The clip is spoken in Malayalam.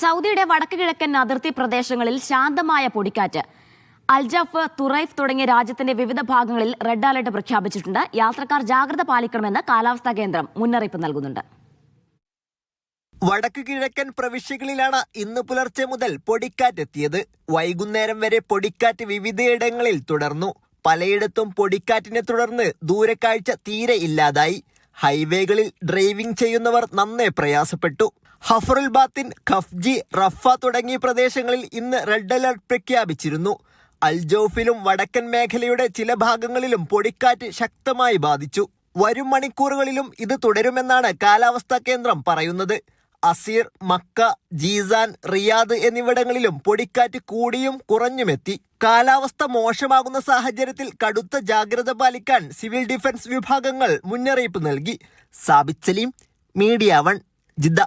സൗദിയുടെ വടക്ക് കിഴക്കൻ അതിർത്തി പ്രദേശങ്ങളിൽ ശാന്തമായ പൊടിക്കാറ്റ്. അൽജഫ് തുറൈഫ് തുടങ്ങിയ രാജ്യത്തിന്റെ വിവിധ ഭാഗങ്ങളിൽ റെഡ് അലർട്ട് പ്രഖ്യാപിച്ചിട്ടുണ്ട്. യാത്രക്കാർ ജാഗ്രത പാലിക്കണമെന്ന് കാലാവസ്ഥാ കേന്ദ്രം മുന്നറിയിപ്പ് നൽകുന്നുണ്ട്. വടക്ക് കിഴക്കൻ പ്രവിശ്യകളിലാണ് ഇന്ന് പുലർച്ചെ മുതൽ പൊടിക്കാറ്റെത്തിയത് വൈകുന്നേരം വരെ പൊടിക്കാറ്റ് വിവിധയിടങ്ങളിൽ തുടർന്നു. പലയിടത്തും പൊടിക്കാറ്റിനെ തുടർന്ന് ദൂരക്കാഴ്ച തീരെ ഇല്ലാതായി. ഹൈവേകളിൽ ഡ്രൈവിംഗ് ചെയ്യുന്നവർ നന്നേ പ്രയാസപ്പെട്ടു. ഹഫറുൽ ബാത്തിൻ ഖഫ്ജി റഫ തുടങ്ങിയ പ്രദേശങ്ങളിൽ ഇന്ന് റെഡ് അലർട്ട് പ്രഖ്യാപിച്ചിരുന്നു. അൽജോഫിലും വടക്കൻ മേഖലയുടെ ചില ഭാഗങ്ങളിലും പൊടിക്കാറ്റ് ശക്തമായി ബാധിച്ചു. വരും മണിക്കൂറുകളിലും ഇത് തുടരുമെന്നാണ് കാലാവസ്ഥാ കേന്ദ്രം പറയുന്നത്. അസീർ മക്ക ജീസാൻ റിയാദ് എന്നിവിടങ്ങളിലും പൊടിക്കാറ്റ് കൂടിയും കുറഞ്ഞുമെത്തി. കാലാവസ്ഥ മോശമാകുന്ന സാഹചര്യത്തിൽ കടുത്ത ജാഗ്രത പാലിക്കാൻ സിവിൽ ഡിഫൻസ് വിഭാഗങ്ങൾ മുന്നറിയിപ്പ് നൽകി. Sabith Saleem media one Jeddah.